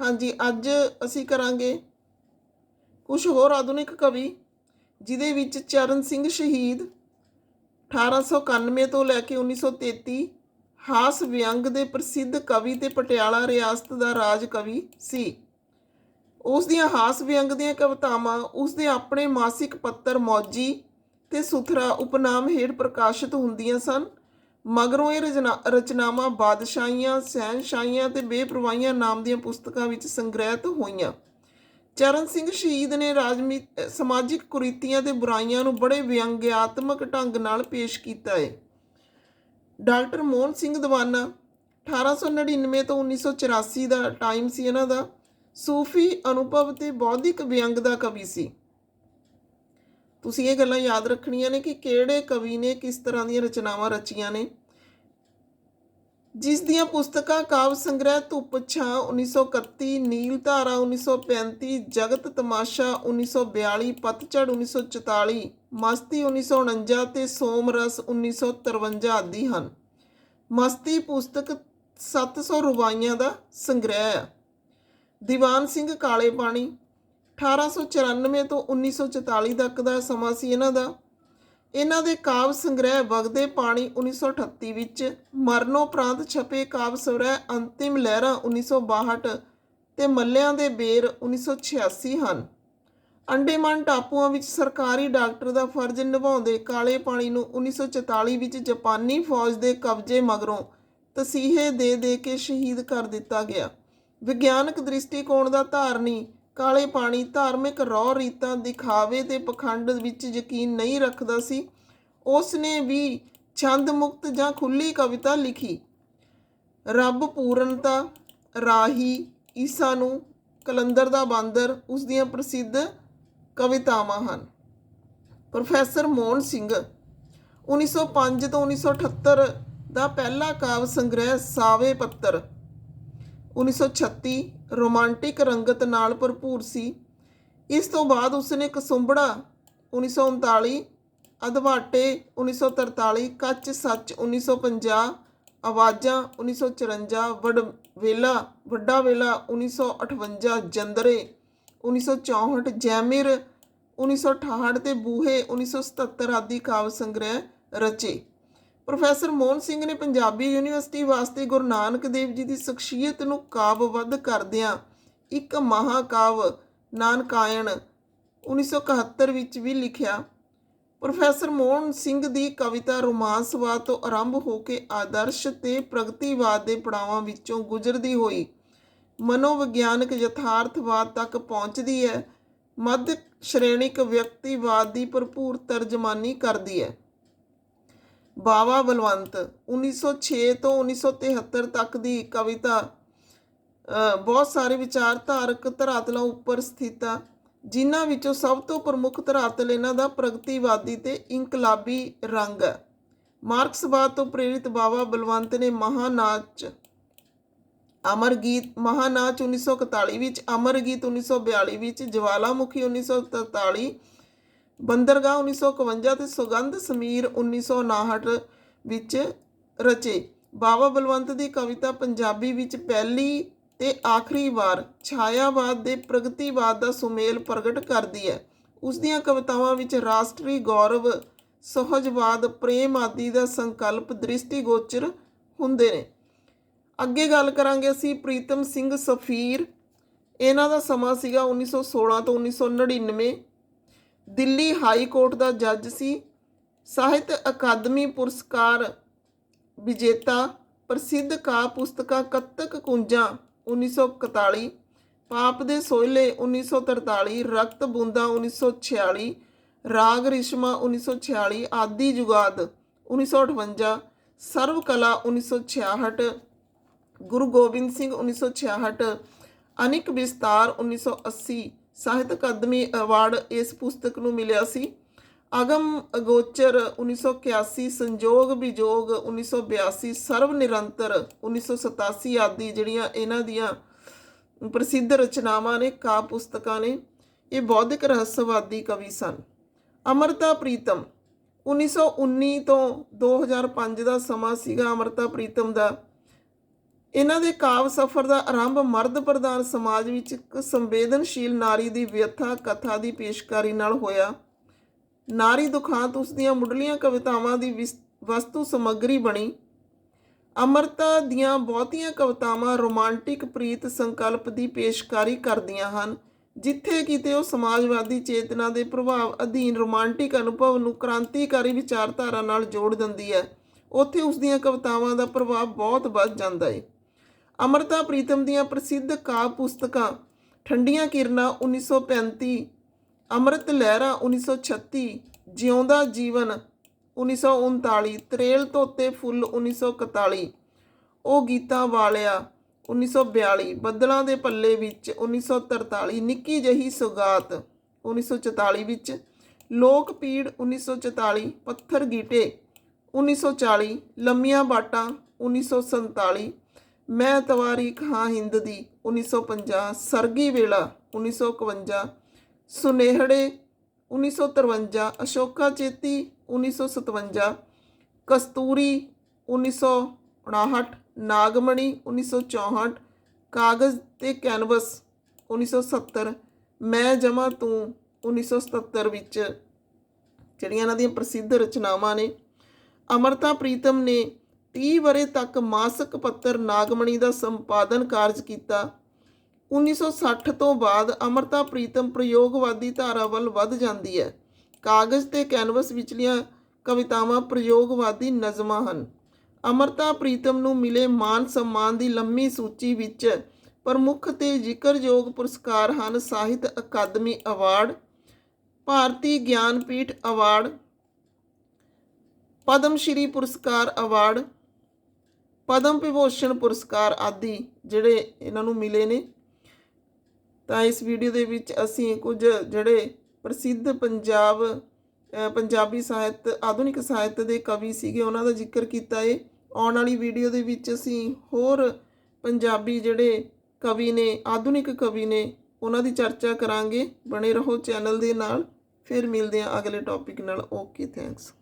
ਹਾਂਜੀ, ਅੱਜ ਅਸੀਂ ਕਰਾਂਗੇ ਕੁਝ ਹੋਰ ਆਧੁਨਿਕ ਕਵੀ, ਜਿਹਦੇ ਵਿੱਚ ਚਰਨ ਸਿੰਘ ਸ਼ਹੀਦ 1891 ਤੋਂ ਲੈ ਕੇ 1933 ਹਾਸ ਵਿਅੰਗ ਦੇ ਪ੍ਰਸਿੱਧ ਕਵੀ ਤੇ ਪਟਿਆਲਾ ਰਿਆਸਤ ਦਾ ਰਾਜ ਕਵੀ ਸੀ। ਉਸ ਦੀਆਂ ਹਾਸ ਵਿਅੰਗ ਦੀਆਂ ਕਵਿਤਾਵਾਂ, ਉਸ ਦੇ ਆਪਣੇ ਮਾਸਿਕ ਪੱਤਰ ਮੌਜੀ ਤੇ ਸੁਥਰਾ ਉਪਨਾਮ ਹੇਠ ਪ੍ਰਕਾਸ਼ਿਤ ਹੁੰਦੀਆਂ ਸਨ। ਮਗਰੋਂ ਇਹ ਰਚਨਾ- ਰਚਨਾਵਾਂ, ਬਾਦਸ਼ਾਹੀਆਂ, ਸਹਿਨਸ਼ਾਹੀਆਂ ਤੇ ਬੇਪਰਵਾਹੀਆਂ ਨਾਮ ਦੀਆਂ ਪੁਸਤਕਾਂ ਵਿੱਚ ਸੰਗ੍ਰਹਿਤ ਹੋਈਆਂ। ਚਰਨ ਸਿੰਘ ਸ਼ਹੀਦ ਨੇ ਰਾਜਮੀ ਸਮਾਜਿਕ ਕੁਰੀਤੀਆਂ ਤੇ ਬੁਰਾਈਆਂ ਨੂੰ ਬੜੇ ਵਿਅੰਗਿਆਤਮਕ ਢੰਗ ਨਾਲ ਪੇਸ਼ ਕੀਤਾ ਹੈ ਡਾਕਟਰ ਮੋਹਨ ਸਿੰਘ ਦੀਵਾਨਾ 1899 ਤੋਂ 1984 ਦਾ ਟਾਈਮ ਸੀ ਇਹਨਾਂ ਦਾ। ਸੂਫੀ ਅਨੁਭਵ ਤੇ ਬੌਧਿਕ ਵਿਅੰਗ ਦਾ ਕਵੀ ਸੀ। ਤੁਸੀਂ ਇਹ ਗੱਲਾਂ ਯਾਦ ਰੱਖਣੀਆਂ ਨੇ ਕਿ ਕਿਹੜੇ ਕਵੀ ਨੇ ਕਿਸ ਤਰ੍ਹਾਂ ਦੀਆਂ ਰਚਨਾਵਾਂ ਰਚੀਆਂ ਨੇ। ਜਿਸ ਦੀਆਂ ਪੁਸਤਕਾਂ ਕਾਵ ਸੰਗ੍ਰਹਿ, ਧੁੱਪ ਛਾਂ 1931 ਨੀਲ ਧਾਰਾ 1935 ਜਗਤ ਤਮਾਸ਼ਾ 1942 ਪਤਝੜ 1944 ਮਸਤੀ 1949 ਤੇ ਸੋਮ ਰਸ 1953 ਆਦਿ ਹਨ। ਮਸਤੀ ਪੁਸਤਕ 700 ਰੁਬਾਈਆਂ ਦਾ ਸੰਗ੍ਰਹਿ ਹੈ ਦੀਵਾਨ ਸਿੰਘ ਕਾਲੇ ਪਾਣੀ 1894 ਤੋਂ 1944 ਤੱਕ ਦਾ ਸਮਾਂ ਸੀ ਇਹਨਾਂ ਦਾ। ਇਹਨਾਂ ਦੇ ਕਾਵ ਸੰਗ੍ਰਹਿ ਵਗਦੇ ਪਾਣੀ 1938 ਵਿੱਚ ਮਰਨੋਪਰਾਂਤ ਛਪੇ ਕਾਵ ਸੰਗ੍ਰਹਿ ਅੰਤਿਮ ਲਹਿਰਾਂ 1962 ਤੇ ਮੱਲਿਆਂ ਦੇ ਬੇਰ 1986 ਹਨ। ਅੰਡੇਮਾਨ ਟਾਪੂਆਂ ਵਿੱਚ ਸਰਕਾਰੀ ਡਾਕਟਰ ਦਾ ਫਰਜ਼ ਨਿਭਾਉਂਦੇ ਕਾਲੇ ਪਾਣੀ ਨੂੰ 1944 ਵਿੱਚ ਜਾਪਾਨੀ ਫੌਜ ਦੇ ਕਬਜ਼ੇ ਮਗਰੋਂ ਤਸੀਹੇ ਦੇ ਦੇ ਕੇ ਸ਼ਹੀਦ ਕਰ ਦਿੱਤਾ ਗਿਆ। ਵਿਗਿਆਨਕ ਦ੍ਰਿਸ਼ਟੀਕੋਣ ਦਾ ਧਾਰਨੀ ਕਾਲੇ ਪਾਣੀ ਧਾਰਮਿਕ ਰੌ ਰੀਤਾਂ ਦਿਖਾਵੇ ਤੇ ਪਖੰਡ ਵਿੱਚ ਯਕੀਨ ਨਹੀਂ ਰੱਖਦਾ ਸੀ। ਉਸ ਨੇ ਵੀ ਛੰਦ ਮੁਕਤ ਜਾਂ ਖੁੱਲੀ ਕਵਿਤਾ ਲਿਖੀ। ਰੱਬ ਪੂਰਨਤਾ ਰਾਹੀ ਈਸਾ ਨੂੰ ਕਲੰਦਰ ਦਾ ਬਾਂਦਰ ਉਸ ਦੀਆਂ ਪ੍ਰਸਿੱਧ ਕਵਿਤਾਵਾਂ ਹਨ। ਪ੍ਰੋਫੈਸਰ ਮੋਹਨ ਸਿੰਘ 1905 ਤੋਂ 1978 ਦਾ ਪਹਿਲਾ ਕਾਵਿ ਸੰਗ੍ਰਹਿ ਸਾਵੇ ਪੱਤਰ 1936 ਰੋਮਾਂਟਿਕ ਰੰਗਤ ਨਾਲ ਭਰਪੂਰ ਸੀ। ਇਸ ਤੋਂ ਬਾਅਦ ਉਸਨੇ ਕਸੁੰਬੜਾ 1939 ਅਧਵਾਟੇ 1943 ਕੱਚ ਸੱਚ 1950 ਆਵਾਜ਼ਾਂ 1954 ਵਡ ਵੇਲਾ, ਵੱਡਾ ਵੇਲਾ 1958 ਜੰਦਰੇ 1964 ਜੈਮਿਰ 1968 ਤੇ ਬੂਹੇ 1977 ਆਦਿ ਕਾਵਿ ਸੰਗ੍ਰਹਿ ਰਚੇ। ਪ੍ਰੋਫੈਸਰ ਮੋਹਨ ਸਿੰਘ ਨੇ ਪੰਜਾਬੀ ਯੂਨੀਵਰਸਿਟੀ ਵਾਸਤੇ ਗੁਰੂ ਨਾਨਕ ਦੇਵ ਜੀ ਦੀ ਸ਼ਖਸੀਅਤ ਨੂੰ ਕਾਵਿਬੱਧ ਕਰਦਿਆਂ ਇੱਕ ਮਹਾਕਾਵ ਨਾਨਕਾਇਣ 1971 ਵਿੱਚ ਵੀ ਲਿਖਿਆ, ਪ੍ਰੋਫੈਸਰ ਮੋਹਨ ਸਿੰਘ ਦੀ ਕਵਿਤਾ ਰੋਮਾਂਸਵਾਦ ਤੋਂ ਆਰੰਭ ਹੋ ਕੇ ਆਦਰਸ਼ ਤੇ ਪ੍ਰਗਤੀਵਾਦ ਦੇ ਪੜਾਵਾਂ ਵਿੱਚੋਂ ਗੁਜ਼ਰਦੀ ਹੋਈ। ਮਨੋਵਿਗਿਆਨਕ ਯਥਾਰਥਵਾਦ ਤੱਕ ਪਹੁੰਚਦੀ ਹੈ ਮੱਧ ਸ਼੍ਰੇਣਿਕ ਵਿਅਕਤੀਵਾਦ ਦੀ ਭਰਪੂਰ ਤਰਜਮਾਨੀ ਕਰਦੀ ਹੈ। ਬਾਵਾ ਬਲਵੰਤ 1906 ਤੋਂ 1973 ਤੱਕ ਦੀ ਕਵਿਤਾ ਬਹੁਤ ਸਾਰੇ ਵਿਚਾਰਧਾਰਕ ਧਰਾਤਲਾਂ ਉੱਪਰ ਸਥਿਤ ਆ, ਜਿਨ੍ਹਾਂ ਵਿੱਚੋਂ ਸਭ ਤੋਂ ਪ੍ਰਮੁੱਖ ਧਰਾਤਲ ਇਹਨਾਂ ਦਾ ਪ੍ਰਗਤੀਵਾਦੀ ਤੇ ਇਨਕਲਾਬੀ ਰੰਗ ਹੈ ਮਾਰਕਸਵਾਦ ਤੋਂ ਪ੍ਰੇਰਿਤ ਬਾਵਾ ਬਲਵੰਤ ਨੇ ਮਹਾਨਾਚ ਅਮਰ ਗੀਤ ਮਹਾਨਾਚ 1941 ਵਿੱਚ ਅਮਰ ਗੀਤ 1942 ਵਿੱਚ, ਜਵਾਲਾਮੁਖੀ 1943 ਬੰਦਰਗਾਹ 1951 ਤੇ ਸੁਗੰਧ ਸਮੀਰ 1959 ਵਿੱਚ ਰਚੇ। ਬਾਵਾ ਬਲਵੰਤ ਦੀ ਕਵਿਤਾ ਪੰਜਾਬੀ ਵਿੱਚ ਪਹਿਲੀ ਤੇ ਆਖਰੀ ਵਾਰ ਛਾਇਆਵਾਦ ਦੇ ਪ੍ਰਗਤੀਵਾਦ ਦਾ ਸੁਮੇਲ ਪ੍ਰਗਟ ਕਰਦੀ ਹੈ। ਉਸ ਦੀਆਂ ਕਵਿਤਾਵਾਂ ਵਿੱਚ ਰਾਸ਼ਟਰੀ ਗੌਰਵ, ਸਹਜਵਾਦ, ਪ੍ਰੇਮ ਆਦਿ ਦਾ ਸੰਕਲਪ, ਦ੍ਰਿਸ਼ਟੀਗੋਚਰ ਹੁੰਦੇ ਨੇ। ਅੱਗੇ ਗੱਲ ਕਰਾਂਗੇ ਅਸੀਂ ਪ੍ਰੀਤਮ ਸਿੰਘ ਸਫੀਰ। ਇਹਨਾਂ ਦਾ ਸਮਾਂ ਸੀਗਾ 1916 ਤੋਂ 1999 ਦਿੱਲੀ ਹਾਈ ਕੋਰਟ ਦਾ ਜੱਜ ਸੀ। ਸਾਹਿਤ ਅਕਾਦਮੀ ਪੁਰਸਕਾਰ ਵਿਜੇਤਾ ਪ੍ਰਸਿੱਧ ਕਾ ਪੁਸਤਕਾਂ ਕੱਤਕ ਕੁੰਜਾਂ 1941 ਪਾਪ ਦੇ ਸੋਇਲੇ 1943 ਰਕਤ ਬੂੰਦਾਂ 1946 ਰਾਗ ਰਿਸ਼ਮਾ 1946 ਆਦੀ ਜੁਗਾਦ 1958 ਸਰਵ ਕਲਾ 1966 ਗੁਰੂ ਗੋਬਿੰਦ ਸਿੰਘ 1966 ਅਨਿਕ ਵਿਸਤਾਰ 1980 ਸਾਹਿਤ ਅਕਾਦਮੀ ਅਵਾਰਡ ਇਸ ਪੁਸਤਕ ਨੂੰ ਮਿਲਿਆ ਸੀ। ਅਗਮ ਅਗੋਚਰ 1981 ਸੰਜੋਗ ਵਿਜੋਗ 1982 ਸਰਵ ਨਿਰੰਤਰ 1987 ਆਦਿ ਜਿਹੜੀਆਂ ਇਹਨਾਂ ਦੀਆਂ ਪ੍ਰਸਿੱਧ ਰਚਨਾਵਾਂ ਨੇ ਕਾ ਪੁਸਤਕਾਂ ਨੇ, ਇਹ ਬੌਧਿਕ ਰਹੱਸਵਾਦੀ ਕਵੀ ਸਨ। ਅਮਰਤਾ ਪ੍ਰੀਤਮ 1919 ਤੋਂ 2005 ਦਾ ਸਮਾਂ ਸੀਗਾ ਅਮਰਤਾ ਪ੍ਰੀਤਮ ਦਾ। ਇਹਨਾਂ ਦੇ ਕਾਵ ਸਫ਼ਰ ਦਾ ਆਰੰਭ ਮਰਦ ਪ੍ਰਧਾਨ ਸਮਾਜ ਵਿੱਚ ਇੱਕ ਸੰਵੇਦਨਸ਼ੀਲ ਨਾਰੀ ਦੀ ਵਿਅਥਾ ਕਥਾ ਦੀ ਪੇਸ਼ਕਾਰੀ ਨਾਲ ਹੋਇਆ। ਨਾਰੀ ਦੁਖਾਂਤ ਉਸ ਦੀਆਂ ਮੁੱਢਲੀਆਂ ਕਵਿਤਾਵਾਂ ਦੀ ਵਿਸ- ਵਸਤੂ ਸਮੱਗਰੀ ਬਣੀ। ਅਮਰਤਾ ਦੀਆਂ ਬਹੁਤੀਆਂ ਕਵਿਤਾਵਾਂ ਰੋਮਾਂਟਿਕ ਪ੍ਰੀਤ ਸੰਕਲਪ ਦੀ ਪੇਸ਼ਕਾਰੀ ਕਰਦੀਆਂ ਹਨ, ਜਿੱਥੇ ਕਿਤੇ ਉਹ ਸਮਾਜਵਾਦੀ ਚੇਤਨਾ ਦੇ ਪ੍ਰਭਾਵ ਅਧੀਨ ਰੋਮਾਂਟਿਕ ਅਨੁਭਵ ਨੂੰ ਕ੍ਰਾਂਤੀਕਾਰੀ ਵਿਚਾਰਧਾਰਾ ਨਾਲ ਜੋੜ ਦਿੰਦੀ ਹੈ। ਉੱਥੇ ਉਸ ਦੀਆਂ ਕਵਿਤਾਵਾਂ ਦਾ ਪ੍ਰਭਾਵ ਬਹੁਤ ਵੱਧ ਜਾਂਦਾ ਹੈ ਅਮਰਤਾ ਪ੍ਰੀਤਮ ਦੀਆਂ ਪ੍ਰਸਿੱਧ ਕਾਵ ਪੁਸਤਕਾਂ ਠੰਡੀਆਂ ਕਿਰਨਾਂ 1935 ਅੰਮ੍ਰਿਤ ਲਹਿਰਾ 1936 ਜਿਉਂਦਾ ਜੀਵਨ 1939 ਤਰੇਲ ਧੋਤੇ ਫੁੱਲ 1941 ਉਹ ਗੀਤਾਂ ਵਾਲਿਆ 1942 ਬੱਦਲਾਂ ਦੇ ਪੱਲੇ ਵਿੱਚ 1943 ਨਿੱਕੀ ਜਹੀ ਸੁਗਾਤ 1944 ਵਿੱਚ ਲੋਕ ਪੀੜ 1944 ਪੱਥਰ ਗੀਟੇ 1940 ਲੰਮੀਆਂ ਬਾਟਾਂ 1947 ਮੈਂ ਤਵਾਰੀਖ ਹਾਂ ਹਿੰਦ ਦੀ 1950 ਸਰਗੀ ਵੇਲਾ 1951 ਸੁਨੇਹੜੇ 1953 ਅਸ਼ੋਕਾ ਚੇਤੀ 1957 ਕਸਤੂਰੀ 1959 ਨਾਗਮਣੀ 1964 ਕਾਗਜ਼ ਤੇ ਕੈਨਵਸ 1970 ਮੈਂ ਜਮਾ ਤੂੰ 1977 ਵਿੱਚ। ਜਿਹੜੀਆਂ ਇਹਨਾਂ ਦੀਆਂ ਪ੍ਰਸਿੱਧ ਰਚਨਾਵਾਂ ਨੇ। ਅਮਰਤਾ ਪ੍ਰੀਤਮ ਨੇ 30 ਵਰੇ ਤੱਕ ਮਾਸਕ ਪੱਤਰ ਨਾਗਮਣੀ ਦਾ ਸੰਪਾਦਨ ਕਾਰਜ ਕੀਤਾ। 1960 ਤੋਂ ਬਾਅਦ ਅਮਰਤਾ, ਪ੍ਰੀਤਮ ਪ੍ਰਯੋਗਵਾਦੀ ਧਾਰਾ ਵੱਲ ਵੱਧ ਜਾਂਦੀ ਹੈ। ਕਾਗਜ਼ ਤੇ ਕੈਨਵਸ ਵਿਚਲੀਆਂ ਕਵਿਤਾਵਾਂ ਪ੍ਰਯੋਗਵਾਦੀ ਨਜ਼ਮਾਂ ਹਨ। ਅਮਰਤਾ, ਪ੍ਰੀਤਮ ਨੂੰ ਮਿਲੇ ਮਾਨ ਸਨਮਾਨ ਦੀ ਲੰਮੀ ਸੂਚੀ ਵਿੱਚ ਪ੍ਰਮੁੱਖ ਤੇ ਜ਼ਿਕਰਯੋਗ ਪੁਰਸਕਾਰ ਹਨ ਸਾਹਿਤ ਅਕਾਦਮੀ ਅਵਾਰਡ, ਭਾਰਤੀ ਗਿਆਨਪੀਠ ਅਵਾਰਡ ਪਦਮ ਸ਼੍ਰੀ ਪੁਰਸਕਾਰ ਅਵਾਰਡ ਪਦਮ ਵਿਭੂਸ਼ਣ ਪੁਰਸਕਾਰ ਆਦਿ ਜਿਹੜੇ ਇਹਨਾਂ ਨੂੰ ਮਿਲੇ ਨੇ। ਤਾਂ ਇਸ ਵੀਡੀਓ ਦੇ ਵਿੱਚ ਅਸੀਂ ਕੁਝ ਜਿਹੜੇ ਪ੍ਰਸਿੱਧ ਪੰਜਾਬ ਪੰਜਾਬੀ ਸਾਹਿਤ, ਆਧੁਨਿਕ ਸਾਹਿਤ ਦੇ ਕਵੀ ਸੀਗੇ, ਉਹਨਾਂ ਦਾ ਜ਼ਿਕਰ ਕੀਤਾ ਹੈ ਆਉਣ ਵਾਲੀ ਵੀਡੀਓ ਦੇ ਵਿੱਚ ਅਸੀਂ ਹੋਰ ਪੰਜਾਬੀ ਜਿਹੜੇ ਕਵੀ ਨੇ, ਆਧੁਨਿਕ ਕਵੀ ਨੇ, ਉਹਨਾਂ ਦੀ ਚਰਚਾ ਕਰਾਂਗੇ। ਬਣੇ ਰਹੋ ਚੈਨਲ ਦੇ ਨਾਲ। ਫਿਰ ਮਿਲਦੇ ਹਾਂ ਅਗਲੇ ਟੌਪਿਕ ਨਾਲ। Okay thanks